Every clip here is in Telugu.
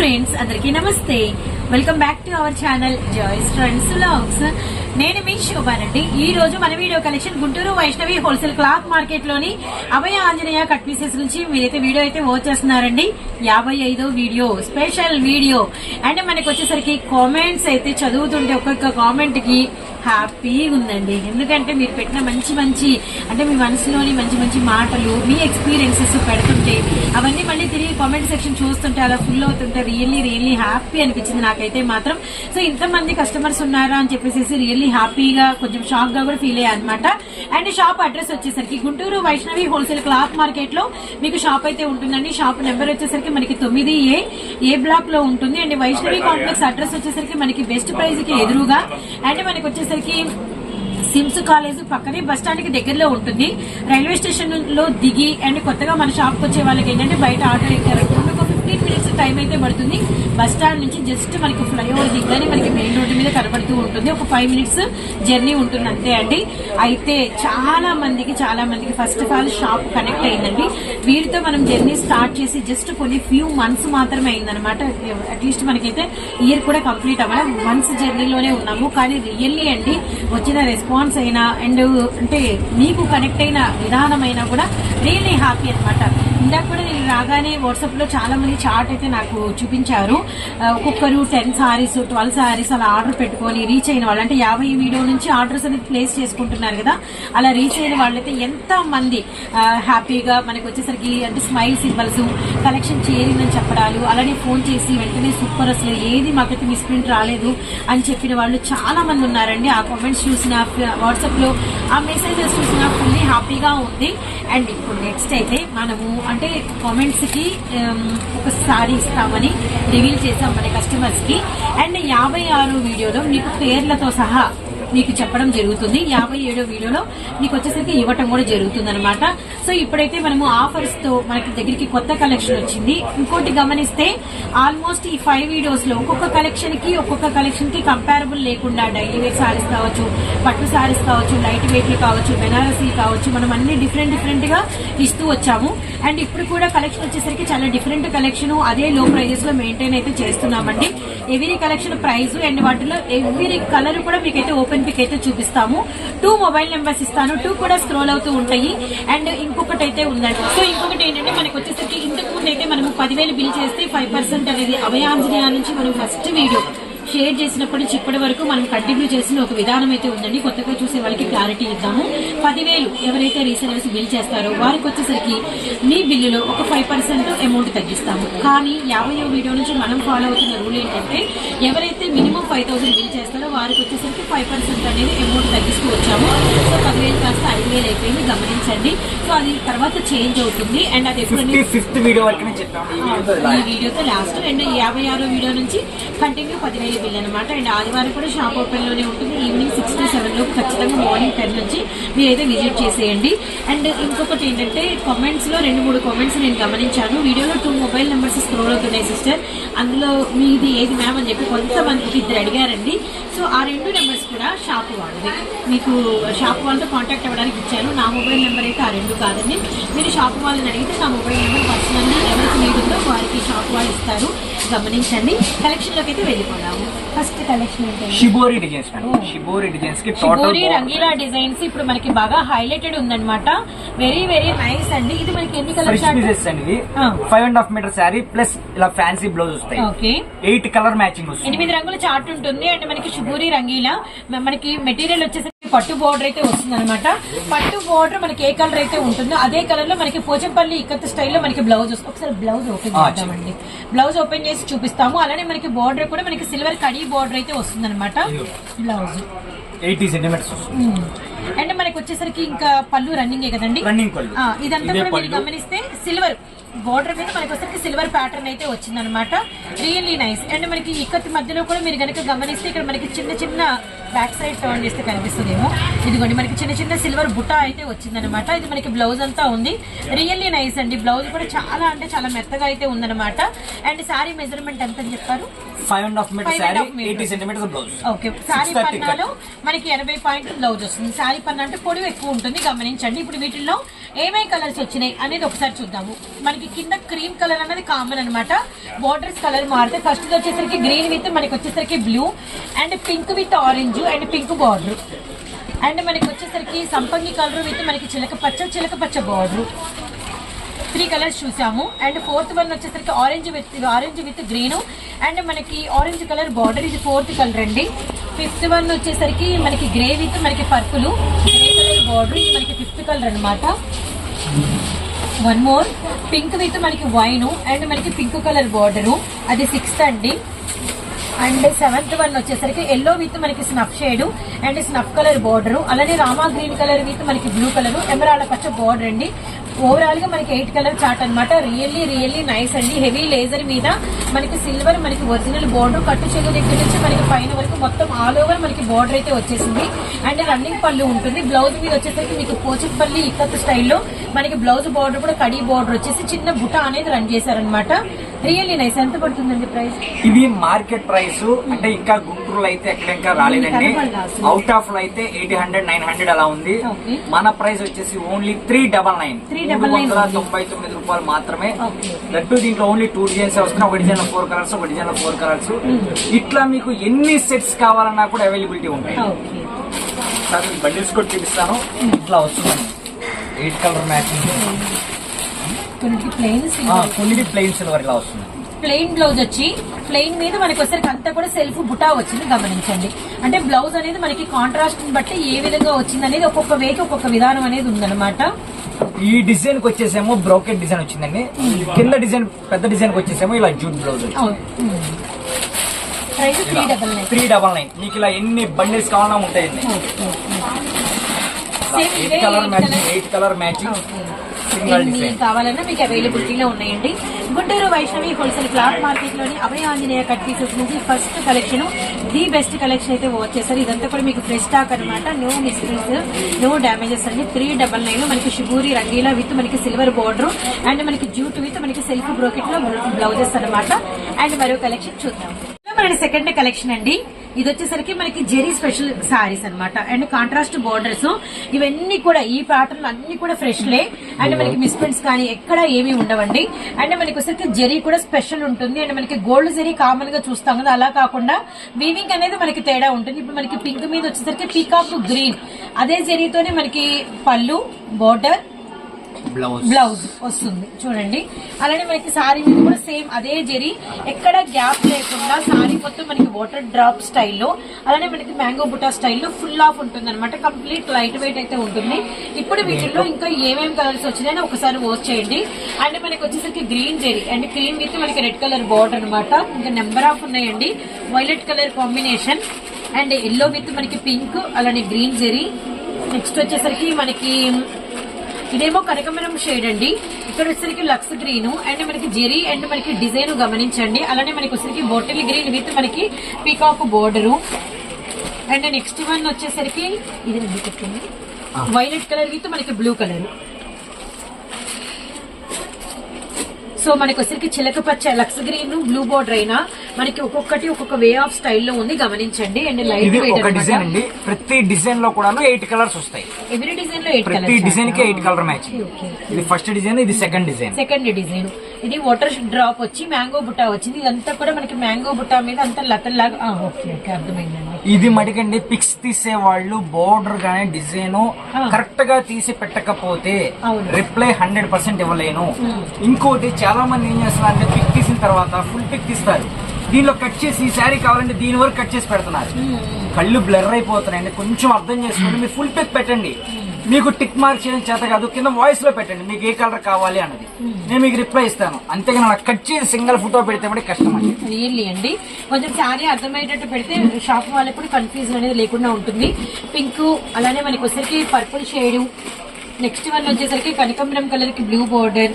ఫ్రెండ్స్ అందరికీ నమస్తే. Welcome back to our channel Joy's friends vlogs నేను మీ శోభానండి ఈ రోజు మన video collection Guntur Vaishnavi wholesale cloth మార్కెట్లోని Abhaya Anjaneya cut pieces నుంచి మీరైతే వీడియో అయితే వాచ్ చేస్తున్నారండి. యాభై ఐదో వీడియో స్పెషల్ వీడియో. అండ్ మనకి వచ్చేసరికి కామెంట్స్ అయితే చదువుతుంటే ఒక్కొక్క కామెంట్కి హ్యాపీగా ఉందండి. ఎందుకంటే మీరు పెట్టిన మంచి మంచి అంటే మీ మనసులోని మంచి మంచి మాటలు మీ ఎక్స్పీరియన్సెస్ పెడుతుంటే అవన్నీ మళ్ళీ తిరిగి కామెంట్ సెక్షన్ చూస్తుంటే అలా ఫుల్ అవుతుంటే రియల్లీ రియల్లీ హ్యాపీ అనిపించింది నాకైతే మాత్రం. సో ఇంతమంది కస్టమర్స్ ఉన్నారా అని చెప్పేసి రియల్లీ హ్యాపీగా కొంచెం షాక్గా కూడా ఫీల్ అయ్యా అనమాట అండ్ షాప్ అడ్రస్ వచ్చేసరికి గుంటూరు వైష్ణవి హోల్సేల్ క్లాత్ మార్కెట్లో మీకు షాప్ అయితే ఉంటుందండి. షాప్ నెంబర్ వచ్చేసరికి మనకి తొమ్మిది ఏ ఏ బ్లాక్లో ఉంటుంది. అండ్ వైష్ణవి కాంప్లెక్స్ అడ్రస్ వచ్చేసరికి మనకి బెస్ట్ ప్రైస్కి ఎదురుగా. అండ్ మనకి వచ్చేసరికి సిమ్స్ కాలేజ్ పక్కనే బస్ స్టాండ్కి దగ్గరలో ఉంటుంది. రైల్వే స్టేషన్లో దిగి అండ్ కొత్తగా మన షాప్కి వచ్చే వాళ్ళకి ఏంటంటే బయట ఆటో ఫిఫ్టీన్ మినిట్స్ టైం అయితే పడుతుంది. బస్ స్టాండ్ నుంచి జస్ట్ మనకి ఫ్లైఓవర్ దిగ్గానే మనకి మెయిన్ రోడ్డు మీద కనబడుతూ ఉంటుంది. ఒక ఫైవ్ మినిట్స్ జర్నీ ఉంటుంది అంతే అండి. అయితే చాలా మందికి చాలా మందికి first of all shop connect అయిందండి. వీరితో మనం జర్నీ స్టార్ట్ చేసి జస్ట్ కొన్ని ఫ్యూ మంత్స్ మాత్రమే అయిందనమాట అట్లీస్ట్ మనకైతే ఇయర్ కూడా కంప్లీట్ అవ్వాలి. మంత్స్ జర్నీలోనే ఉన్నాము. కానీ రియల్లీ అండి వచ్చిన రెస్పాన్స్ అయినా అండ్ అంటే మీకు కనెక్ట్ అయిన విధానమైనా కూడా రియల్లీ హ్యాపీ అనమాట ఇందాక కూడా నేను రాగానే వాట్సాప్లో చాలామంది చాలా మంది చార్ట్ అయితే నాకు చూపించారు. ఒక్కొక్కరు టెన్ సారీస్ ట్వెల్వ్ సారీస్ అలా ఆర్డర్ పెట్టుకొని రీచ్ అయిన వాళ్ళు. అంటే యాభై వీడియో నుంచి ఆర్డర్స్ అనేది ప్లేస్ చేసుకుంటున్నారు కదా. అలా రీచ్ అయిన వాళ్ళైతే ఎంత మంది హ్యాపీగా మనకు వచ్చేసరికి అంటే స్మైల్ సింబల్స్ కలెక్షన్ చేరిందని చెప్పడాలు అలానే ఫోన్ చేసి వెంటనే సూపర్ అసలు ఏది మాకైతే మిస్ప్రింట్ రాలేదు అని చెప్పిన వాళ్ళు చాలా మంది ఉన్నారండి. ఆ కామెంట్స్ చూసిన వాట్సాప్లో ఆ మెసేజెస్ చూసిన ఫుల్లీ హ్యాపీగా ఉంది. అండ్ ఇప్పుడు నెక్స్ట్ అయితే మనము అంటే కామెంట్స్కి um, ఒక సారీ ఇస్తామని రివీల్ చేసాం మన కస్టమర్స్కి అండ్ యాభై ఆరు వీడియోలో మీకు పేర్లతో సహా మీకు చెప్పడం జరుగుతుంది. యాభై ఏడో వీడియోలో నీకు వచ్చేసరికి ఇవ్వటం కూడా జరుగుతుంది అనమాట సో ఇప్పుడైతే మనము ఆఫర్స్తో మనకి దగ్గరికి కొత్త కలెక్షన్ వచ్చింది. ఇంకోటి గమనిస్తే ఆల్మోస్ట్ ఈ ఫైవ్ వీడియోస్లో ఒక్కొక్క కలెక్షన్కి ఒక్కొక్క కలెక్షన్కి కంపారబుల్ లేకుండా డైలీ వేర్ సారీస్ కావచ్చు పట్టు సారీస్ కావచ్చు లైట్ వెయిట్ కావచ్చు బెనారసీ కావచ్చు మనం అన్ని డిఫరెంట్ డిఫరెంట్గా ఇస్తూ వచ్చాము. అండ్ ఇప్పుడు కూడా కలెక్షన్ వచ్చేసరికి చాలా డిఫరెంట్ కలెక్షన్ అదే లో ప్రైజెస్లో మెయింటైన్ అయితే చేస్తున్నామండి. ఎవరీ కలెక్షన్ ప్రైస్ అండ్ వాటిలో ఎవరీ కలర్ కూడా మీకైతే ఓపెన్ పిక్ అయితే చూపిస్తాము. టూ మొబైల్ నెంబర్స్ ఇస్తాను. టూ కూడా స్క్రోల్ అవుతూ ఉంటాయి. అండ్ ఇంకొకటి అయితే ఉందండి. సో ఇంకొకటి ఏంటంటే మనకు వచ్చేసరికి ఇంతకు ముందు అయితే మనము పదివేలు బిల్ చేస్తే ఫైవ్ పర్సెంట్ అనేది అభయాంజనేయ నుంచి మనం ఫస్ట్ వీడియో షేర్ చేసినప్పటి నుంచి ఇప్పటి వరకు మనం కంటిన్యూ చేసిన ఒక విధానం అయితే ఉందండి. కొత్తగా చూసే వాళ్ళకి క్లారిటీ ఇద్దాము. పదివేలు ఎవరైతే రీసెలర్స్ బిల్ చేస్తారో వారికి వచ్చేసరికి మీ బిల్లులో ఒక ఫైవ్ పర్సెంట్ అమౌంట్ తగ్గిస్తాము. కానీ యాభై వీడియో నుంచి మనం ఫాలో అవుతున్న రూల్ ఏంటంటే ఎవరైతే మినిమం ఫైవ్ థౌసండ్ బిల్ చేస్తారో వారికి వచ్చేసరికి ఫైవ్ పర్సెంట్ అనేది అమౌంట్ తగ్గిస్తూ వచ్చాము. సో పదివేలు కాస్త ఐదు వేలు అయిపోయింది. గమనించండి. సో అది తర్వాత చేంజ్ అవుతుంది. అండ్ అది ఎప్పుడు ఫిఫ్త్ వీడియో వరకు ఈ. వీడియోతో లాస్ట్. అండ్ యాభై ఆరో వీడియో నుంచి కంటిన్యూ పదివేల అవైలబుల్ అనమాట అండ్ ఆదివారం కూడా షాప్ ఓపెన్లోనే ఉంటుంది. ఈవినింగ్ సిక్స్ టు సెవెన్ లోపు ఖచ్చితంగా మార్నింగ్ టెన్ నుంచి మీరైతే విజిట్ చేసేయండి. అండ్ ఇంకొకటి ఏంటంటే కామెంట్స్లో రెండు మూడు కామెంట్స్ నేను గమనించాను. వీడియోలో టూ మొబైల్ నెంబర్స్ స్క్రోల్ అవుతున్నాయి సిస్టర్ అందులో మీది ఏది మ్యామ్ అని చెప్పి కొంతమంది ఇద్దరు అడిగారండి. సో ఆ రెండు నెంబర్స్ కూడా షాప్ వాళ్ళది. మీకు షాప్ వాళ్ళతో కాంటాక్ట్ అవ్వడానికి ఇచ్చాను. నా మొబైల్ నెంబర్ అయితే ఆ రెండు కాదండి. మీరు షాప్ వాళ్ళని అడిగితే నా మొబైల్ నెంబర్ పర్సనల్గా ఎవరికి నీడ్ వారికి షాప్ వాళ్ళు ఇస్తారు. గమనించండి. కలెక్షన్లోకి అయితే వెళ్ళిపోదాము. First collection shibori designs shibori డిజైన్స్కి shibori Rangeela designs ఇప్పుడు మనకి బాగా హైలైటెడ్ ఉందన్నమాట. వెరీ వెరీ నైస్ అండి. ఇది మనకి ఎన్ని కలర్స్ పీసెస్ అండి. Five and. Half metre sari plus ఇలా ఫ్యాన్సీ బ్లౌజ్ వస్తాయి. ఓకే ఎయిట్ కలర్ మ్యాచింగ్ వస్తుంది. ఎనిమిది రంగుల చార్ట్ ఉంటుంది. అండ్ మనకి షుగూరి రంగీలా. మనకి మెటీరియల్ వచ్చేసరికి పట్టు బోర్డర్ అయితే వస్తుంది అనమాట పట్టు బోర్డర్ మనకి ఏ కలర్ అయితే ఉంటుందో అదే కలర్లో మనకి పోచంపల్లి ఇక్కత్ స్టైల్లో మనకి బ్లౌజ్ వస్తుంది. ఒకసారి బ్లౌజ్ ఓపెన్ చేద్దామండి. బ్లౌజ్ ఓపెన్ చేసి చూపిస్తాము. అలానే మనకి బోర్డర్ కూడా మనకి సిల్వర్ కడీ బోర్డర్ అయితే వస్తుంది అనమాట బ్లౌజ్ ఎయిటీ సెంటీమీటర్స్ అండ్ మనకి వచ్చేసరికి ఇంకా పళ్ళు రన్నింగ్ కదండి? ఇదంతా ఇదే కూడా మీరు. గమనిస్తే సిల్వర్ బోర్డర్ మీద మనకి వచ్చేసరికి సిల్వర్ ప్యాటర్న్ అయితే వచ్చిందనమాట రియల్లీ నైస్ అండ్ మనకి ఇక్కత్ మధ్యలో కూడా మీరు కనుక గమనిస్తే ఇక్కడ మనకి చిన్న చిన్న బ్యాక్ సైడ్ టర్న్ చేస్తే కనిపిస్తుందేమో. ఇదిగోండి మనకి చిన్న చిన్న సిల్వర్ బుట్ట అయితే వచ్చిందనమాట ఇది మనకి బ్లౌజ్ అంతా ఉంది. రియల్లీ నైస్ అండి. బ్లౌజ్ కూడా చాలా అంటే చాలా మెత్తగా అయితే ఉందన్నమాట. అండ్ సారీ మెజర్మెంట్ ఎంత అని చెప్పారు? Five and half metre sari blouse okay sari 630 పన్నాలో మనకి ఎనభై పాయింట్ బ్లౌజ్ వస్తుంది. సారీ పన్నా అంటే పొడవు ఎక్కువ ఉంటుంది. గమనించండి. ఇప్పుడు వీటిల్లో ఏమై కలర్స్ వచ్చినాయి అనేది ఒకసారి చూద్దాము. మనకి మనకి కింద క్రీమ్ కలర్ అనేది కామన్ అనమాట బార్డర్స్ కలర్ మారితే ఫస్ట్ వచ్చేసరికి గ్రీన్ విత్ మనకి వచ్చేసరికి blue and pink with orange and pink border and మనకి వచ్చేసరికి సంపంగి కలర్ విత్ మనకి చిలక పచ్చ చిలక పచ్చ బార్డర్ త్రీ కలర్స్ చూసాము. అండ్ ఫోర్త్ వన్ వచ్చేసరికి orange with orange with green and మనకి ఆరెంజ్ కలర్ బార్డర్ ఇది ఫోర్త్ కలర్ అండి. ఫిఫ్త్ వన్ వచ్చేసరికి మనకి గ్రే విత్ మనకి పర్పుల్ గ్రే కలర్ బార్డర్ ఇది మనకి ఫిఫ్త్ కలర్ అనమాట వన్ మోర్ పింక్ విత్ మనకి వైన్ అండ్ మనకి పింక్ కలర్ బార్డరు అది సిక్స్త్ అండి. అండ్ సెవెంత్ వన్ వచ్చేసరికి ఎల్లో విత్ మనకి snuff shade and snuff colour border అలానే రామా గ్రీన్ కలర్ విత్ మనకి బ్లూ కలర్ ఎమరాళ్ళ పచ్చ బార్డర్ అండి. ఓవరాల్గా మనకి ఎయిట్ కలర్ చార్ట్ అన్నమాట. రియల్లీ రియల్లీ నైస్ అండి. హెవీ లేజర్ మీద మనకి సిల్వర్ మనకి ఒరిజినల్ బోర్డర్ కట్టు చెగు దగ్గర నుంచి మనకి పైన వరకు మొత్తం ఆల్ ఓవర్ మనకి బోర్డర్ అయితే వచ్చేసింది. అండ్ రన్నింగ్ పళ్ళు ఉంటుంది. బ్లౌజ్ మీద వచ్చేసరికి మీకు పోచంపల్లి ఇక్కత్ స్టైల్లో మనకి బ్లౌజ్ బార్డర్ కూడా కడి బార్డర్ వచ్చేసి చిన్న బుట్ట అనేది రన్ చేశారనమాట రియల్లీ నైస్ ఎంత పడుతుందండి ప్రైస్ ఇది మార్కెట్ ప్రైస్. అంటే ఇంకా గుంటూరులో అయితే ఎక్కడ ఇంకా రాలేదండి. అవుట్ ఆఫ్లో అయితే ఎయిటీ హండ్రెడ్ నైన్ హండ్రెడ్ అలా ఉంది. మన ప్రైస్ వచ్చేసి only three double nine. 399 only. తొంభై తొమ్మిది రూపాయలు మాత్రమే. లడ్డు దీంట్లో ఓన్లీ టూ డిజైన్స్ వస్తున్నాయి ఒక డిజైన్ ఫోర్ కలర్స్ ఒక డిజైన్ ఫోర్ కలర్స్ Hmm. ఇట్లా మీకు ఎన్ని సెట్స్ కావాలన్నా కూడా అవైలబిలిటీ ఉంటాయి. బండిల్స్ కూడా చూపిస్తాను. ఇట్లా వస్తుంది. ఎయిట్ కలర్ మ్యాచింగ్ కొన్నిటికి ప్లెయిన్ సిల్వర్ ఇలా వస్తుంది. ప్లెయిన్ బ్లౌజ్ వచ్చి ప్లెయిన్ మీద మనకి వచ్చేసరికి అంతా కూడా సెల్ఫ్ బుటా వచ్చింది గమనించండి. అంటే బ్లౌజ్ అనేది మనకి కాంట్రాస్ట్ బట్టి ఏ విధంగా వచ్చింది అనేది ఒక్కొక్క వేకి ఒక్కొక్క విధానం అనేది ఉందన్నమాట. ఈ డిజైన్కి వచ్చేసేమో బ్రోకెట్ డిజైన్ వచ్చిందండి. కింద డిజైన్ పెద్ద డిజైన్కి వచ్చేసేమో ఇలా jute blouse three double nine మీకు ఇలా ఎన్ని బండిల్స్ కావాలన్నా ఉంటాయండి. Eight colour matching. Eight colour matching ఎన్ని కావాలన్నా మీకు అవైలబిలిటీలో ఉన్నాయండి. గుంటూరు వైష్ణవి హోల్సేల్ క్లాత్ మార్కెట్లోని అభయ ఆంజనేయ కట్ పీసెస్ నుంచి first collection the best collection అయితే వచ్చేసరి ఇదంతా కూడా మీకు ఫ్రెష్ స్టాక్ అనమాట నో మిస్టేక్స్ నో డ్యామేజెస్ అండి. త్రీ డబల్ నైన్ మనకి షుగూరి రంగీలా విత్ మనకి సిల్వర్ బోర్డర్ అండ్ మనకి జూట్ విత్ మనకి సెల్ఫ్ బ్రోకెట్లో బ్లౌజెస్ అన్నమాట. అండ్ మరో కలెక్షన్ చూద్దాం. మన సెకండ్ కలెక్షన్ అండి. ఇది వచ్చేసరికి మనకి జెరీ స్పెషల్ సారీస్ అన్నమాట. అండ్ కాంట్రాస్ట్ బోర్డర్స్ ఇవన్నీ కూడా ఈ ప్యాటర్న్ అన్ని కూడా ఫ్రెష్ లే అండ్ మనకి మిస్ప్రింట్స్ కానీ ఎక్కడ ఏమీ ఉండవండి. అండ్ మనకి వచ్చేసరికి జెరీ కూడా స్పెషల్ ఉంటుంది. అండ్ మనకి గోల్డ్ జెరీ కామన్గా చూస్తాం కదా అలా కాకుండా వీవింగ్ అనేది మనకి తేడా ఉంటుంది. ఇప్పుడు మనకి పింక్ మీద వచ్చేసరికి పీకాక్ గ్రీన్. అదే జెరీతోనే మనకి పళ్ళు బోర్డర్ బ్లౌజ్ బ్లౌజ్ వస్తుంది. చూడండి. అలానే మనకి సారీ మీద కూడా సేమ్ అదే జరి. ఎక్కడ గ్యాప్ లేకుండా సారీ మొత్తం మనకి వాటర్ డ్రాప్ స్టైల్లో అలానే మనకి మ్యాంగో బుటా స్టైల్లో ఫుల్ ఆఫ్ ఉంటుంది అనమాట కంప్లీట్ లైట్ వెయిట్ అయితే ఉంటుంది. ఇప్పుడు వీటిల్లో ఇంకా ఏమేమి కలర్స్ వచ్చినాయని ఒకసారి వాచ్ చేయండి. అండ్ మనకి వచ్చేసరికి green zari. And cream with మనకి రెడ్ కలర్ బార్డర్ అనమాట ఇంకా నెంబర్ ఆఫ్ ఉన్నాయండి. Violet colour combination and yellow with మనకి పింక్ అలానే గ్రీన్ జెరీ. నెక్స్ట్ వచ్చేసరికి మనకి ఇదేమో కనకమరం షేడ్ అండి. ఇక్కడ వచ్చేసరికి లక్స్ గ్రీన్ అండ్ మనకి జెరీ అండ్ మనకి డిజైన్ గమనించండి. అలానే మనకి వచ్చేసరికి బాటిల్ గ్రీన్ విత్ మనకి peacock border and next one వచ్చేసరికి ఇది వైలెట్ కలర్ విత్ మనకి బ్లూ కలర్ సో మనకి వచ్చరికి చిలక పచ్చ లక్స్ గ్రీన్ బ్లూ బోర్డర్ అయినా మనకి ఒక్కొక్కటి ఒక్కొక్క వే ఆఫ్ స్టైల్లో ఉంది. గమనించండి. అండ్ లైట్ ఇది వెయిట్ ఒక డిజైన్ అండి. ప్రతి డిజైన్లో కూడా ఎయిట్ కలర్స్ వస్తాయి. ఎవ్రీ డిజైన్లో ఎయిట్ ప్రతి కలర్ డిజైన్కి ఎయిట్ కలర్ మ్యాచింగ్ ఓకే ఇది ఫస్ట్ డిజైన్ ఇది సెకండ్ డిజైన్. సెకండ్ డిజైన్ ఇది వాటర్ డ్రాప్ వచ్చి మ్యాంగో బుట్ట వచ్చింది. ఇదంతా కూడా మనకి మ్యాంగో బుట్ట మీద అంతా లతల్లాగా ఓకే ఓకే అర్థమైందండి. ఇది మడికండి పిక్స్ తీసే వాళ్ళు బోర్డర్ గానీ డిజైన్. కరెక్ట్గా తీసి పెట్టకపోతే. రిప్లై హండ్రెడ్ పర్సెంట్ ఇవ్వలేను. ఇంకోటి చాలా మంది ఏం చేస్తున్నారు అంటే పిక్ తీసిన తర్వాత ఫుల్ పిక్ తీస్తారు. దీనిలో కట్ చేసి ఈ శారీ కావాలంటే దీని వరకు కట్ చేసి పెడుతున్నారు. కళ్ళు బ్లర్ అయిపోతున్నాయండి కొంచెం అర్థం చేసుకోండి మీరు ఫుల్ పిక్ పెట్టండి. మీకు టిక్ మార్క్ చేయడం చేత కాదు కింద వాయిస్లో పెట్టండి మీకు ఏ కలర్ కావాలి అన్నది. నేను మీకు రిప్లై ఇస్తాను. అంతేగాని నాకు కట్ చేసి సింగిల్ ఫోటో పెడితే కూడా కష్టం అండి. రియల్లీ అండి? కొంచెం శారీ అర్థమయ్యేటట్టు పెడితే షాప్ వాళ్ళకి కూడా కన్ఫ్యూజన్ అనేది లేకుండా ఉంటుంది. పింక్ అలానే మనకి వచ్చేసరికి పర్పుల్ షేడు నెక్స్ట్ వన్ వచ్చేసరికి కనకంబరం కలర్కి బ్లూ బోర్డర్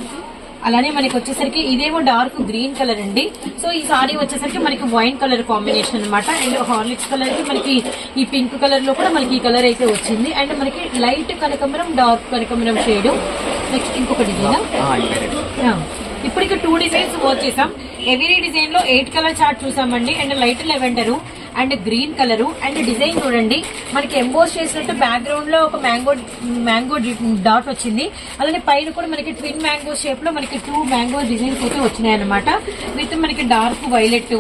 అలానే మనకి వచ్చేసరికి ఇదేమో డార్క్ గ్రీన్ కలర్ అండి. సో ఈ సారీ వచ్చేసరికి మనకి వైన్ కలర్ కాంబినేషన్ అన్నమాట. అండ్ హార్లిక్స్ కలర్కి మనకి ఈ పింక్ కలర్లో కూడా మనకి ఈ కలర్ అయితే వచ్చింది. అండ్ మనకి లైట్ కనకంబరం డార్క్ కనకంబరం షేడ్. నెక్స్ట్ ఇంకొక డిజైన్ ఇక్కడ టూ డిజైన్స్ వర్క్ చేసాం ఎవ్రీ డిజైన్లో ఎయిట్ కలర్ చార్ట్ చూసామండి. And light lavender. And green colour. And design చూడండి. మనకి ఎంబోస్ చేసినట్టు బ్యాక్గ్రౌండ్లో ఒక మ్యాంగో మ్యాంగో డాట్ వచ్చింది. అలానే పైన కూడా మనకి ట్విన్ మ్యాంగో షేప్లో మనకి టూ మ్యాంగో డిజైన్స్ అయితే వచ్చినాయి అనమాట విత్ మనకి dark violet